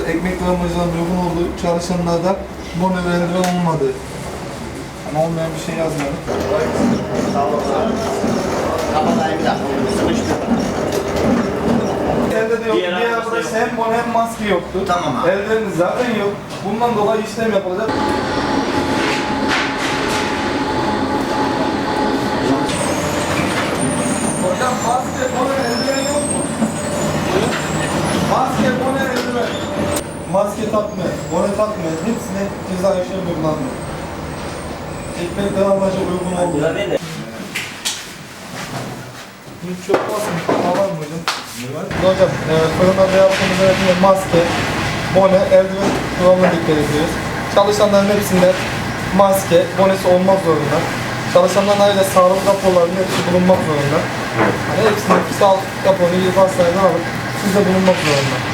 ekmek gramajlarının uygun olduğu çalışanlarda bono ve eldiven olmadı. Ama olmayan bir şey yazmadık. Kapatayım bir dakika. Sıkıştı. Elde de yok. Diğer Diğer arkadaşta hem bono hem maske yoktu. Tamam abi. Eldiveniniz zaten yok. Bundan dolayı işlem yapılacak. Hocam maske, bono, eldiven yok mu? Maske, bono, eldiven. Maske takma, bono takma. Hepsine ceza işlemi uygulandı. Ekmek gramajı uygun oldu. Ne? Hiç çok basmış. Var mı hocam? Hocam, e, fırında yaptığımız öğretimde maske, bone, eldiven kullanımına dikkat ediyoruz. Çalışanların hepsinde maske, bonesi olmak zorunda. Çalışanların ayrıca sağlık raporlarının hepsi bulunmak zorunda. Yani hepsinin sağlık raporunu gidip hastaneden alıp sizde bulunmak zorunda.